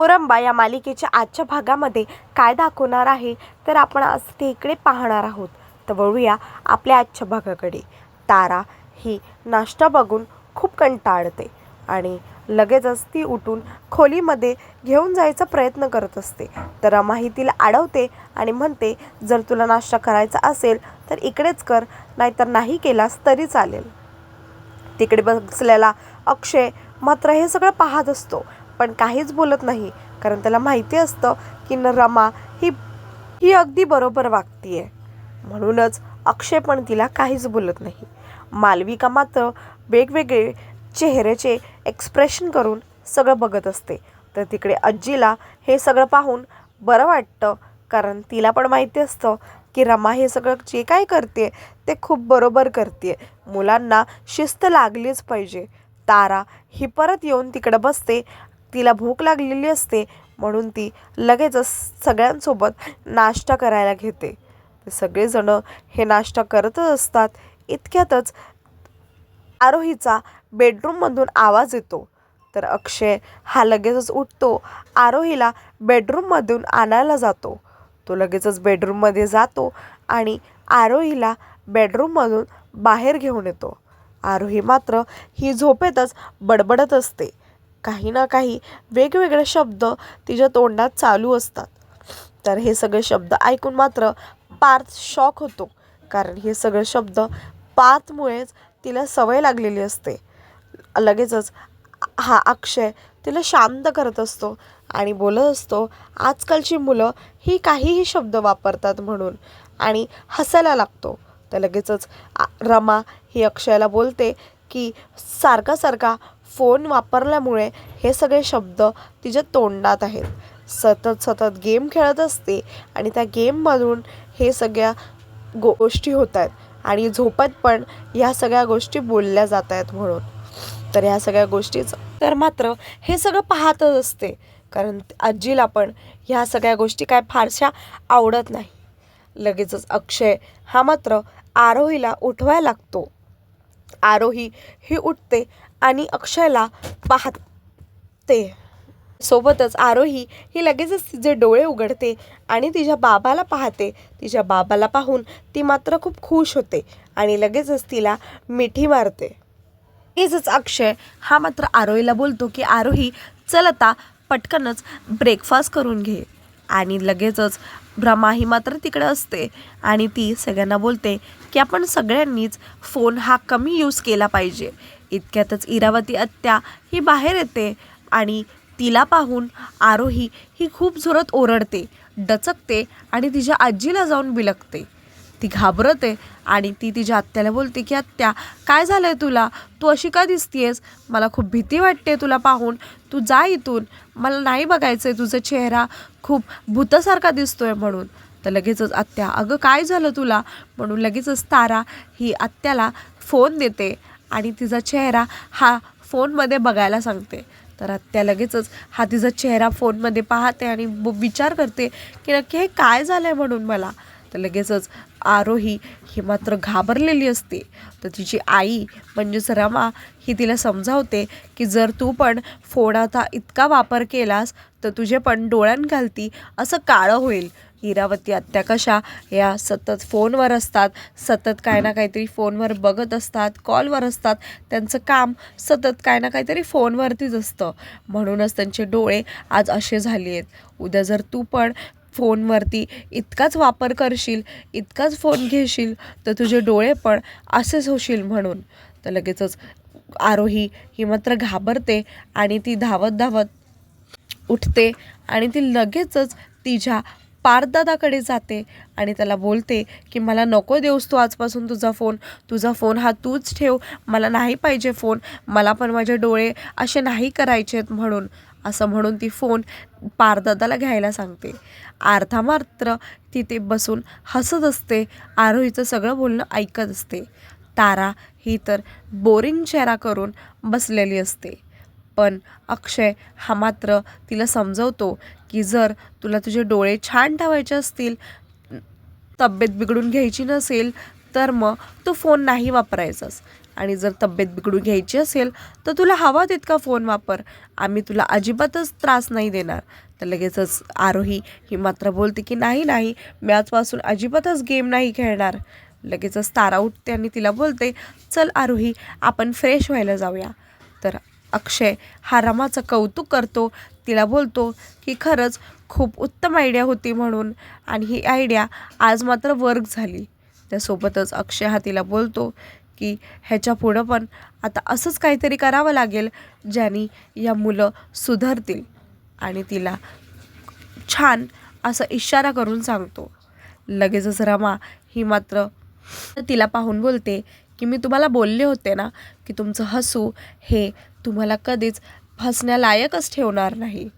मोरंबा या मालिकेच्या आजच्या भागामध्ये काय दाखवणार आहे तर आपण आज ते इकडे पाहणार आहोत. तर वळूया आपल्या आजच्या भागाकडे. तारा ही नाश्ता बघून खूप कंटाळते आणि लगेचच ती उठून खोलीमध्ये घेऊन जायचा प्रयत्न करत असते. तर रमाही तिला अडवते आणि म्हणते जर तुला नाश्ता करायचा असेल तर इकडेच कर नाहीतर नाही केलास तरी चालेल. तिकडे बसलेला अक्षय मात्र हे सगळं पाहत असतो. पण काहीच बोलत नाही. कारण त्याला माहिती असतं की न रमा ही ही अगदी बरोबर वागतीये. म्हणूनच अक्षय पण तिला काहीच बोलत नाही. मालविका मात्र वेगवेगळे चेहऱ्याचे एक्सप्रेशन करून सगळं बघत असते. तर तिकडे आजीला हे सगळं पाहून बरं वाटतं. कारण तिला पण माहिती असतं की रमा हे सगळं जे काय करते ते खूप बरोबर करते मुलांना शिस्त लागलीच पाहिजे. तारा ही परत येऊन तिकडं बसते तिला भूक लागलेली असते म्हणून ती लगेचच सगळ्यांसोबत नाश्ता करायला घेते. सगळेजण सगळेजणं हे नाश्ता करतच असतात. इतक्यातच आरोहीचा बेडरूममधून आवाज येतो. तर अक्षय हा लगेचच उठतो. आरोहीला बेडरूममधून आणायला जातो. तो लगेचच बेडरूममध्ये जातो आणि आरोहीला बेडरूममधून बाहेर घेऊन येतो. आरोही मात्र ही झोपेतच बडबडत असते. काही ना काही वेगवेगळे शब्द तिच्या तोंडात चालू असतात. तर हे सगळे शब्द ऐकून मात्र पार्थ शॉक होतो. कारण हे सगळे शब्द पार्थमुळेच तिला सवय लागलेली असते. लगेचच हा अक्षय तिला शांत करत असतो आणि बोलत असतो आजकालची मुलं ही काहीही शब्द वापरतात म्हणून आणि हसायला लागतो. तर लगेचच रमा ही अक्षयला बोलते की सारखा सारखा फोन वापरल्यामुळे हे सगळे शब्द तिच्या तोंडात आहेत. सतत सतत गेम खेळत असते आणि त्या गेममधून हे सगळ्या गो गोष्टी होत आहेत आणि झोपत पण ह्या सगळ्या गोष्टी बोलल्या जात आहेत म्हणून. तर ह्या सगळ्या गोष्टीच तर मात्र हे सगळं पाहतच असते. कारण आजीला पण ह्या सगळ्या गोष्टी काय फारशा आवडत नाही. लगेचच अक्षय हा मात्र आरोहीला उठवायला लागतो. आरोही ही उठते आणि अक्षयला पाहते. सोबतच आरोही ही लगेचच तिचे डोळे उघडते आणि तिच्या बाबाला पाहते. तिच्या बाबाला पाहून ती मात्र खूप खुश होते आणि लगेचच तिला मिठी मारते. लगेचच अक्षय हा मात्र आरोहीला बोलतो की आरोही चल आता पटकनच ब्रेकफास्ट करून घे. आणि लगेचच ब्रह्मा ही मात्र तिकडे असते आणि ती सगळ्यांना बोलते की आपण सगळ्यांनीच फोन हा कमी यूज केला पाहिजे. इतक्यातच इरावती आत्या ही बाहेर येते आणि तिला पाहून आरोही ही खूप जोरात ओरडते डचकते आणि तिच्या आजीला जाऊन बिलकते ती घाबरते आणि ती तिच्या आत्याला बोलते की आत्या काय झालं आहे तुला? तू अशी का दिसतीयस? मला खूप भीती वाटते तुला पाहून. तू जा इथून. मला नाही बघायचं आहे तुझा चेहरा. खूप भूतासारखा आहे म्हणून. तर लगेचच आत्या अगं काय झालं तुला? म्हणून लगेचच तारा ही आत्याला फोन देते. आणि तिचा चेहरा हा फोनमध्ये बघायला सांगते. तर आत्या लगेचच हा तिचा चेहरा फोनमध्ये पाहते आणि ब- विचार करते की नक्की हे काय झालं आहे म्हणून मला. तर लगेचच आरोही ही मात्र घाबरलेली असते. तर तिची आई म्हणजेच रमा ही तिला समजावते की जर तू पण फोनाचा इतका वापर केलास तर तुझे पण डोळ्यांखालती असं काळं होईल. हिरावती आत्या कशा? या सतत फोनवर असतात. सतत काय ना काहीतरी फोनवर बघत असतात. कॉलवर असतात. त्यांचं काम सतत काय ना काहीतरी फोनवरतीच असतं. म्हणूनच त्यांचे डोळे आज असे झाले आहेत. उद्या जर तू पण फोनवरती इतकाच वापर करशील इतकाच फोन घेशील तर तुझे डोळे पण असेच होशील म्हणून. तर लगेचच आरोही ही मात्र घाबरते आणि ती धावत धावत उठते आणि ती लगेचच तिच्या पारदादाकडे जाते आणि त्याला बोलते की मला नको देऊस तू आजपासून तुझा फोन. तुझा फोन हा तूच ठेव. मला नाही पाहिजे फोन. मला पण माझे डोळे असे नाही करायचे आहेत म्हणून. असं म्हणून ती फोन पारदादाला घ्यायला सांगते. आर्था मात्र तिथे बसून हसत असते. आरोहीचं सगळं बोलणं ऐकत असते. तारा ही तर बोरिंग चेहरा करून बसलेली असते. पण अक्षय हा मात्र तिला समजवतो की जर तुला तुझे डोळे छान ठेवायचे असतील तब्येत बिघडून घ्यायची नसेल तर मग तू फोन नाही वापरायचास. आणि जर तब्येत बिघडून घ्यायची असेल तर तुला हवा तितका फोन वापर. आम्ही तुला अजिबातच त्रास नाही देणार. तर लगेचच आरोही ही मात्र बोलते की नाही नाही मी आजपासून अजिबातच गेम नाही खेळणार. लगेचच तारा उठते आणि तिला बोलते चल आरोही आपण फ्रेश व्हायला जाऊया. तर अक्षय हा रमाचं कौतुक करतो. तिला बोलतो की खरंच खूप उत्तम आयडिया होती म्हणून आणि ही आयडिया आज मात्र वर्क झाली. त्यासोबतच अक्षय हा तिला बोलतो की ह्याच्या पुढं पण आता असंच काहीतरी करावं लागेल ज्याने या मुलं सुधारतील. आणि तिला छान असा इशारा करून सांगतो. लगेचच रमा ही मात्र तिला पाहून बोलते की मी तुम्हाला बोलले होते ना की तुमचं हसू हे तुम्हाला कधीच हसण्यालायकच ठेवणार नाही.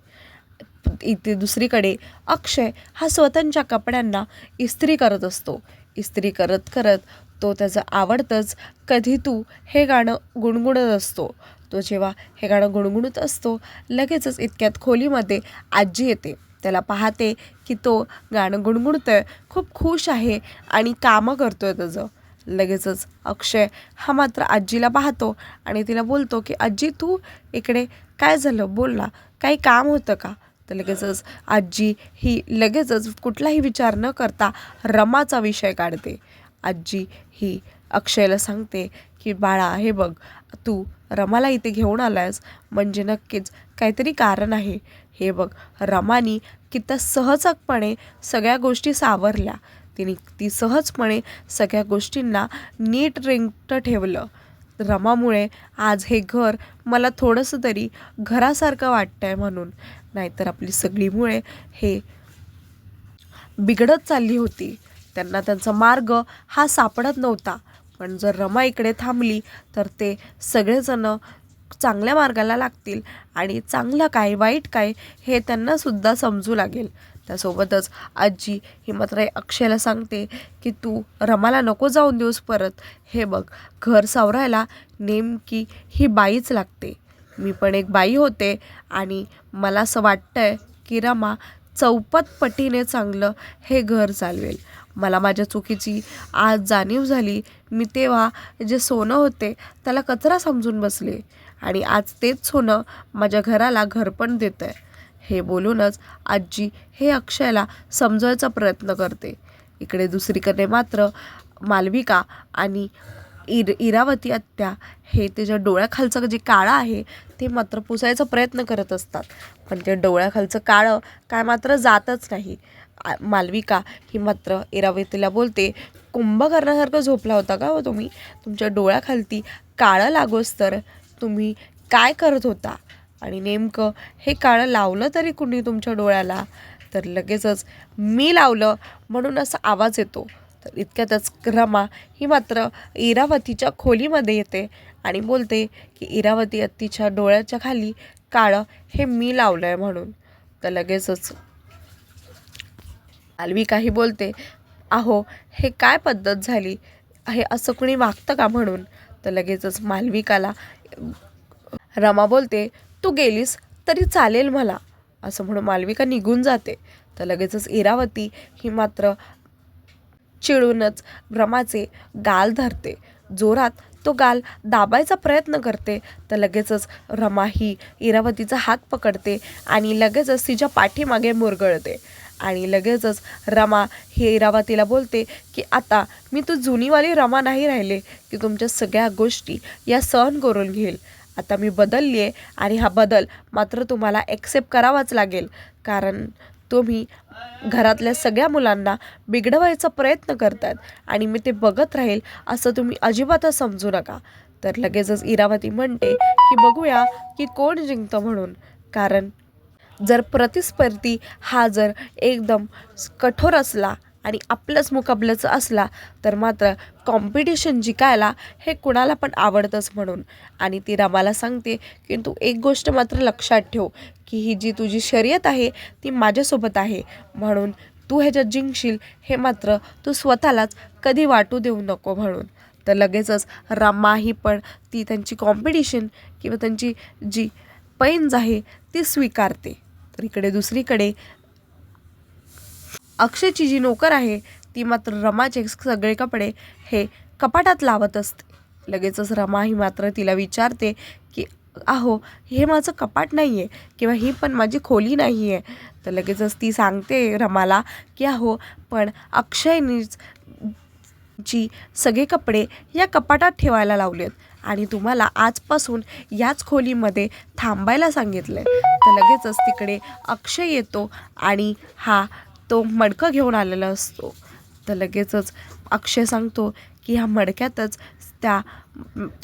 इथे दुसरीकडे अक्षय हा स्वतःच्या कपड्यांना इस्त्री करत असतो. इस्त्री करत करत तो त्याचं आवडतंच कधी तू हे गाणं गुणगुणत असतो. तो जेव्हा हे गाणं गुणगुणत असतो लगेचच इतक्यात खोलीमध्ये आजी येते. त्याला पाहते की तो गाणं गुणगुणतं खूप खुश आहे आणि कामं करतोय त्याचं. लगेचच अक्षय हा मात्र आजीला पाहतो आणि तिला बोलतो की आजी तू इकडे काय झालं? बोल ना. काही काम होतं का? तर लगेचच आजी ही लगेचच कुठलाही विचार न करता रमाचा विषय काढते. आजी ही अक्षयला सांगते की बाळा हे बघ तू रमाला इथे घेऊन आलायस. म्हणजे नक्कीच काहीतरी कारण आहे. हे बघ रमानी किती सहजकपणे सगळ्या गोष्टी सावरल्या. तिने ती सहजपणे सगळ्या गोष्टींना नीट रिंगटं ठेवलं. रमामुळे आज हे घर मला थोडंसं तरी घरासारखं वाटतं आहे म्हणून. नाहीतर आपली सगळी मुळे हे बिघडत चालली होती. त्यांना त्यांचा मार्ग हा सापडत नव्हता. पण जर रमा इकडे थांबली तर ते सगळेजणं चांगल्या मार्गाला लागतील आणि चांगलं काय वाईट काय हे त्यांनासुद्धा समजू लागेल. त्यासोबतच आजी ही मात्र अक्षयला सांगते की तू रमाला नको जाऊन देऊस परत. हे बघ घर सावरायला नेमकी ही बाईच लागते. मी पण एक बाई होते आणि मला असं वाटतंय की रमा चौपत पटीने चांगलं हे घर चालवेल. मला माझ्या चुकीची आज जाणीव झाली. मी तेव्हा जे सोनं होते त्याला कचरा समजून बसले आणि आज तेच सोनं माझ्या घराला घरपण देतं आहे हे बोलूनच आजी हे अक्षयला समजवायचा प्रयत्न करते. इकडे दुसरीकडे मात्र मालविका आणि इर इरावती आत्या हे त्याच्या डोळ्याखालचं जे काळं आहे ते मात्र पुसायचा प्रयत्न करत असतात. पण त्या डोळ्याखालचं काळं काय मात्र जातच नाही. मालविका ही मात्र इरावतीला बोलते कुंभकर्णासारखं झोपला होता का हो तुम्ही? तुमच्या डोळ्याखालती काळं लागोस तर तुम्ही काय करत होता? आणि नेमकं हे काळं लावलं तरी कुणी तुमच्या डोळ्याला? तर लगेचच मी लावलं म्हणून असा आवाज येतो. तर इतक्यातच रमा ही मात्र इरावतीच्या खोलीमध्ये येते आणि बोलते की इरावती अत्तीच्या डोळ्याच्या खाली काळं हे मी लावलं आहे म्हणून. तर लगेचच मालविकाही बोलते अहो हे काय पद्धत झाली? हे असं कुणी वागतं का म्हणून? तर लगेचच मालविकाला रमा बोलते तू गेलीस तरी चालेल मला. असं म्हणून मालविका निघून जाते. तर लगेचच इरावती ही मात्र चिडूनच रमाचे गाल धरते. जोरात तो गाल दाबायचा प्रयत्न करते. तर लगेचच रमा ही इरावतीचा हात पकडते आणि लगेचच तिच्या पाठीमागे मुरगळते. आणि लगेचच रमा हे इरावतीला बोलते की आता मी तू जुनीवाली रमा नाही राहिले की तुमच्या सगळ्या गोष्टी या सहन करून घेईल. आता मी बदलली आहे आणि हा बदल मात्र तुम्हाला ॲक्सेप्ट करावाच लागेल. कारण तुम्ही घरातल्या सगळ्या मुलांना बिघडवायचा प्रयत्न करतात आणि मी ते बघत राहील असं तुम्ही अजिबातच समजू नका. तर लगेचच इरावती म्हणते की बघूया की कोण जिंकतं म्हणून. कारण जर प्रतिस्पर्धी हा जर एकदम कठोर असला आणि आपलंच मुकाबल्याचं असला तर मात्र कॉम्पिटिशन जिंकायला हे कुणाला पण आवडतंच म्हणून. आणि ती रमाला सांगते की तू एक गोष्ट मात्र लक्षात ठेव की ही जी तुझी शर्यत आहे ती माझ्यासोबत आहे. म्हणून तू ह्याच्यात जिंकशील हे मात्र तू स्वतःलाच कधी वाटू देऊ नको म्हणून. तर लगेचच रमा ही पण ती त्यांची कॉम्पिटिशन किंवा त्यांची जी पैंज आहे ती स्वीकारते. तर इकडे दुसरीकडे अक्षयची जी नोकर आहे ती मात्र रमाचे सगळे कपडे हे कपाटात लावत असते. लगेचच रमा ही मात्र तिला विचारते की अहो हे माझं कपाट नाही आहे किंवा ही पण माझी खोली नाही आहे तर लगेचच ती सांगते रमाला की अहो पण अक्षयनीच जी सगळे कपडे या कपाटात ठेवायला लावलेत आणि तुम्हाला आजपासून याच खोलीमध्ये थांबायला सांगितलं आहे तर लगेचच तिकडे अक्षय येतो आणि हा तो मडकं घेऊन आलेला असतो. तर लगेचच अक्षय सांगतो की ह्या मडक्यातच त्या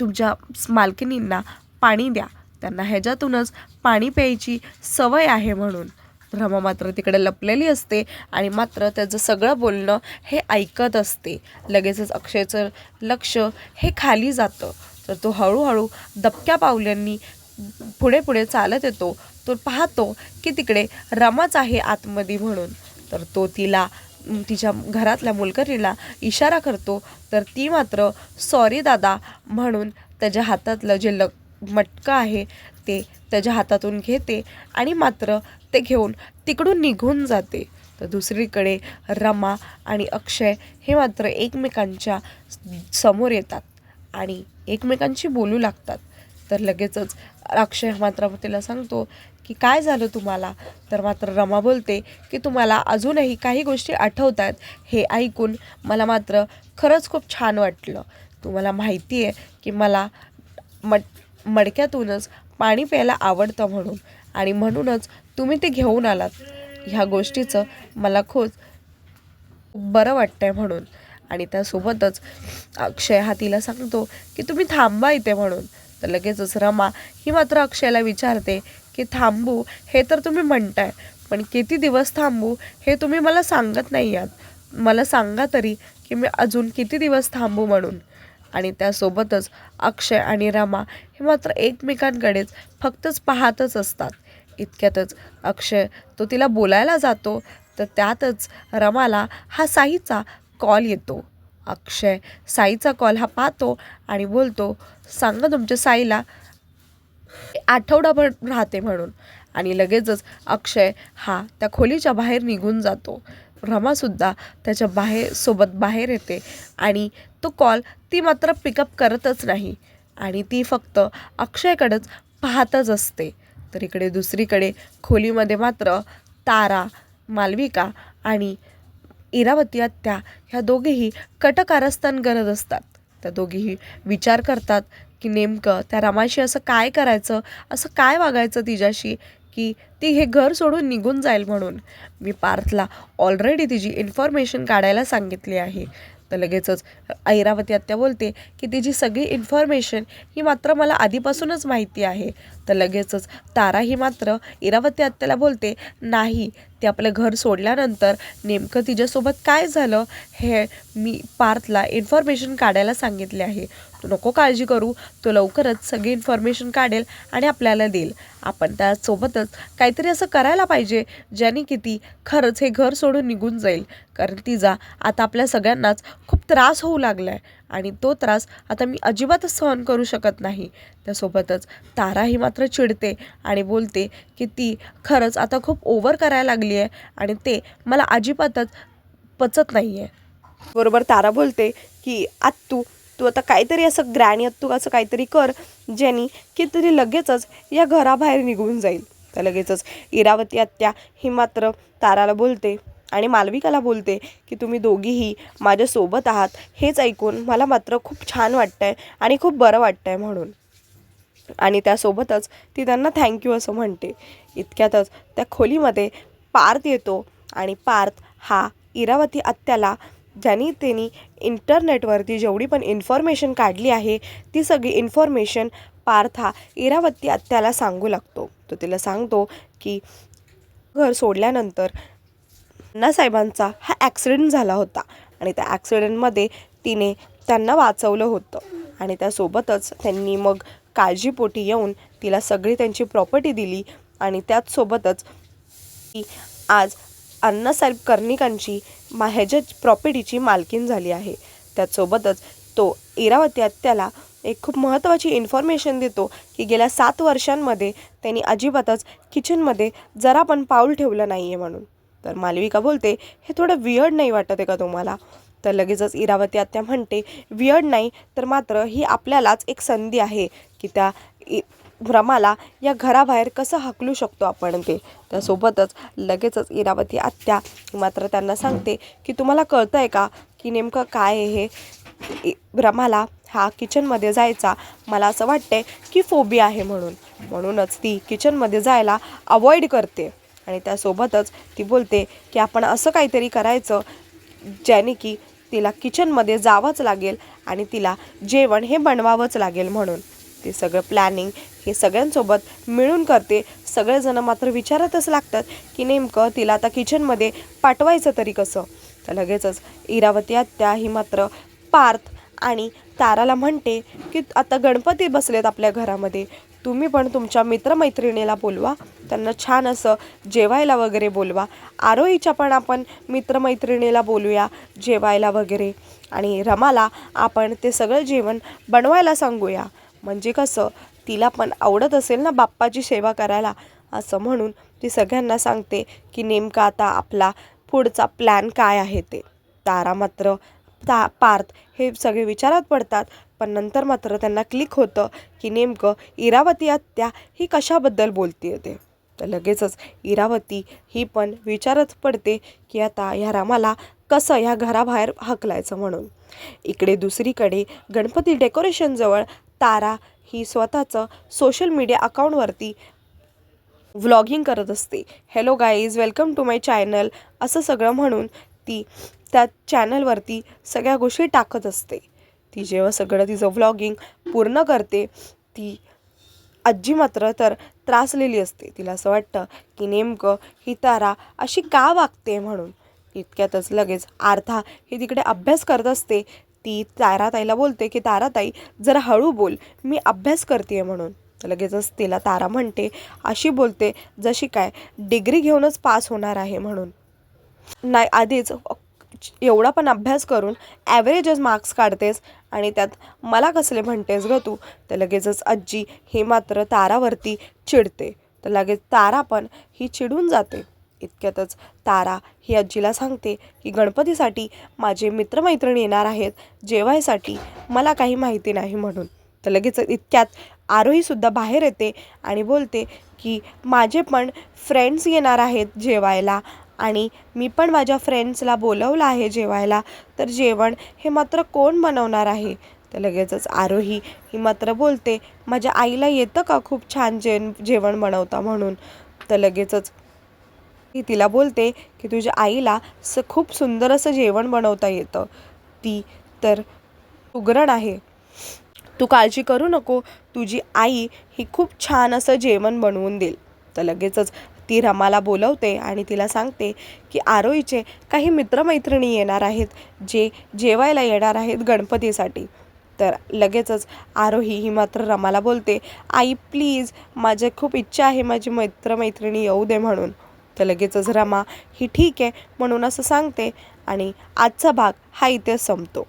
तुमच्या मालकिनींना पाणी द्या. त्यांना ह्याच्यातूनच पाणी प्यायची सवय आहे म्हणून. रमा मात्र तिकडे लपलेली असते आणि मात्र त्याचं सगळं बोलणं हे ऐकत असते. लगेचच अक्षयचं लक्ष हे खाली जातं. तर तो हळूहळू दबक्या पावल्यांनी पुढे पुढे चालत येतो. तो पाहतो की तिकडे रमाच आहे आतमध्ये म्हणून. तर तो तिला तिच्या घरातल्या मुलकरीला इशारा करतो. तर ती मात्र सॉरी दादा म्हणून त्याच्या हातातलं जे लक मटकं आहे ते त्याच्या हातातून घेते आणि मात्र ते घेऊन तिकडून निघून जाते. तर दुसरीकडे रमा आणि अक्षय हे मात्र एकमेकांच्या समोर येतात आणि एकमेकांशी बोलू लागतात. तर लगेचच अक्षय मात्र तिला सांगतो की काय झालं तुम्हाला? तर मात्र रमा बोलते की तुम्हाला अजूनही काही गोष्टी आठवत आहेत हे ऐकून मला मात्र खरंच खूप छान वाटलं. तुम्हाला माहिती आहे की मला मट मडक्यातूनच पाणी प्यायला आवडतं म्हणून आणि म्हणूनच तुम्ही ते घेऊन आलात. ह्या गोष्टीचं मला खूप बरं वाटतंय म्हणून. आणि त्यासोबतच अक्षय हा तिला सांगतो की तुम्ही थांबा इथे म्हणून. तर लगेचच रमा ही मात्र अक्षयला विचारते की थांबू हे तर तुम्ही म्हणताय पण किती दिवस थांबू हे तुम्ही मला सांगत नाही आहात. मला सांगा तरी की मी अजून किती दिवस थांबू म्हणून. आणि त्यासोबतच अक्षय आणि रमा हे मात्र एकमेकांकडेच फक्तच पाहतच असतात. इतक्यातच अक्षय तो तिला बोलायला जातो तर त्यातच रमाला हा साईचा कॉल येतो. अक्षय साईचा कॉल हा पाहतो आणि बोलतो सांगा तुमच्या साईला आठवडाभर राहते म्हणून. आणि लगेचच अक्षय हा त्या खोलीच्या बाहेर निघून जातो. रमासुद्धा त्याच्या बाहेर सोबत बाहेर येते. आणि तो कॉल ती मात्र पिकअप करतच नाही. आणि ती फक्त अक्षयकडेच पाहतच असते. तर इकडे दुसरीकडे खोलीमध्ये मात्र तारा मालविका आणि इरावती आत्या ह्या दोघेही कटकारस्थान करत असतात. त्या दोघीही विचार करतात की नेमकं त्या रमाशी असं काय करायचं? असं काय वागायचं तिच्याशी? की ती हे घर सोडून निघून जाईल म्हणून. मी पार्थला ऑलरेडी तिची इन्फॉर्मेशन काढायला सांगितली आहे. तर लगेचच ऐरावती आत्या बोलते की तिची सगळी इन्फॉर्मेशन ही मात्र मला आधीपासूनच माहिती आहे. तर लगेचच तारा ही मात्र इरावती आत्याला बोलते नाही ते आपलं घर सोडल्यानंतर नेमकं तिच्यासोबत काय झालं हे मी पार्थला इन्फॉर्मेशन काढायला सांगितले आहे. तू नको काळजी करू तो लवकरच सगळी इन्फॉर्मेशन काढेल आणि आपल्याला देईल. आपण त्यासोबतच काहीतरी असं करायला पाहिजे ज्याने की ती खरंच हे घर सोडून निघून जाईल. कारण तिचा आता आपल्या सगळ्यांनाच खूप त्रास होऊ लागला आहे आणि तो त्रास आता मी अजिबातच सहन करू शकत नाही. त्यासोबतच तारा ही मात्र चिडते आणि बोलते की ती खरंच आता खूप ओव्हर करायला लागली आहे आणि ते मला अजिबातच पचत नाही आहे बरोबर तारा बोलते की आत्तू तू आता काहीतरी असं ग्रॅनी आत्तू असं काहीतरी कर ज्यानी की तरी लगेचच या घराबाहेर निघून जाईल. तर लगेचच इरावती आत्या ही मात्र ताराला बोलते आणि मालविकाला बोलते की तुम्ही दोघीही माझ्यासोबत आहात हेच ऐकून मला मात्र खूप छान वाटतं आहे आणि खूप बरं वाटतं आहे म्हणून. आणि त्यासोबतच ती त्यांना थँक्यू असं म्हणते. इतक्यातच त्या खोलीमध्ये पार्थ येतो आणि पार्थ हा इरावती आत्याला ज्यांनी त्यांनी इंटरनेटवरती जेवढी पण इन्फॉर्मेशन काढली आहे ती सगळी इन्फॉर्मेशन पार्थ हा इरावती आत्याला सांगू लागतो. तो तिला सांगतो की घर सोडल्यानंतर अण्णासाहेबांचा हा ॲक्सिडेंट झाला होता. आणि त्या ॲक्सिडेंटमध्ये तिने त्यांना वाचवलं होतं. आणि त्यासोबतच त्यांनी मग काळजीपोटी येऊन तिला सगळी त्यांची प्रॉपर्टी दिली. आणि त्याचसोबतच ती आज अण्णासाहेब कर्णिकांची मा ह्याच्या प्रॉपर्टीची मालकीन झाली आहे. त्याचसोबतच तो इरावती आत्याला एक खूप महत्त्वाची इन्फॉर्मेशन देतो की गेल्या सात वर्षांमध्ये त्यांनी अजिबातच किचनमध्ये जरा पण पाऊल ठेवलं नाही आहे म्हणून. तर मालविका बोलते हे थोडं वियर्ड नाही वाटत आहे का तुम्हाला? तर लगेचच इरावती आत्या म्हणते वियर्ड नाही तर मात्र ही आपल्यालाच एक संधी आहे की त्या इ रमाला या घराबाहेर कसं हाकलू शकतो आपण ते. त्यासोबतच लगेचच इरावती आत्या मात्र त्यांना सांगते की तुम्हाला कळतं आहे का की नेमकं काय आहे हे? इ- रमाला हा किचनमध्ये जायचा. मला असं वाटतंय की फोबी आहे म्हणून. म्हणूनच ती किचनमध्ये जायला अवॉइड करते. आणि त्यासोबतच ती बोलते की आपण असं काहीतरी करायचं ज्याने की तिला किचनमध्ये जावंच लागेल आणि तिला जेवण हे बनवावंच लागेल म्हणून. ते सगळं प्लॅनिंग हे सगळ्यांसोबत मिळून करते. सगळेजणं मात्र विचारतच लागतात की नेमकं तिला आता किचनमध्ये पाठवायचं तरी कसं? तर लगेचच इरावती आत्या ही मात्र पार्थ आणि ताराला म्हणते की आता गणपती बसलेत आपल्या घरामध्ये. तुम्ही पण तुमच्या मित्रमैत्रिणीला बोलवा. त्यांना छान असं जेवायला वगैरे बोलवा. आरोहीच्या पण आपण मित्रमैत्रिणीला बोलूया जेवायला वगैरे. आणि रमाला आपण ते सगळं जेवण बनवायला सांगूया. म्हणजे कसं तिला पण आवडत असेल ना बाप्पाची सेवा करायला? असं म्हणून ती सगळ्यांना सांगते की नेमका आता आपला पुढचा प्लॅन काय आहे ते. तारा मात्र ता पार्थ हे सगळे विचारात पडतात. पण नंतर मात्र त्यांना क्लिक होतं की नेमकं इरावती आत्या ही कशाबद्दल बोलते ते. तर लगेचच इरावती ही पण विचारच पडते की आता ह्या रामाला कसं ह्या घराबाहेर हकलायचं म्हणून. इकडे दुसरीकडे गणपती डेकोरेशनजवळ तारा ही स्वतःचं सोशल मीडिया अकाउंटवरती व्लॉगिंग करत असते. Hello guys welcome to my channel असं सगळं म्हणून ती त्या चॅनलवरती सगळ्या गोष्टी टाकत असते. ती जेव्हा सगळं तिचं व्लॉगिंग पूर्ण करते ती आजी मात्र तर त्रासलेली असते. तिला असं वाटतं की नेमकं ही तारा अशी का वागते म्हणून. इतक्यातच लगेच आर्था ही तिकडे अभ्यास करत असते. ती ताराताईला बोलते की ताराताई जरा हळू बोल मी अभ्यास करते म्हणून. लगेचच तिला तारा म्हणते अशी बोलते जशी काय डिग्री घेऊनच पास होणार आहे म्हणून. नाही आधीच एवढा पण अभ्यास करून ॲव्हरेजच मार्क्स काढतेस आणि त्यात मला कसले म्हणतेस ग तू तर लगेचच आजी हे मात्र तारावरती चिडते. तर लगेच तारा पण ही चिडून जाते. इतक्यातच तारा ही आजीला सांगते की गणपतीसाठी माझे मित्रमैत्रिणी येणार आहेत. जेवायसाठी मला काही माहिती नाही म्हणून. तर लगेच इतक्यात आरोहीसुद्धा बाहेर येते आणि बोलते की माझे पण फ्रेंड्स येणार आहेत जेवायला. आणि मी पण माझ्या फ्रेंड्सला बोलवलं आहे जेवायला तर जेवण हे मात्र कोण बनवणार आहे? तर लगेचच आरोही ही मात्र बोलते माझ्या आईला येतं का खूप छान जे जेवण बनवता म्हणून? तर लगेचच ती तिला बोलते की तुझ्या आईला स खूप सुंदर असं जेवण बनवता येतं. ती तर उग्रण आहे. तू काळजी करू नको. तुझी आई ही खूप छान असं जेवण बनवून देईल. तर लगेचच ती रमाला बोलवते आणि तिला सांगते की आरोईचे काही मित्रमैत्रिणी येणार आहेत जे जेवायला येणार आहेत गणपतीसाठी. तर लगेचच आरोही ही मात्र रमाला बोलते आई प्लीज माझ्या खूप इच्छा आहे माझी मित्रमैत्रिणी येऊ दे म्हणून. तर लगेचच रमा ही ठीक आहे म्हणून असं सांगते आणि आजचा भाग हा इथे संपतो.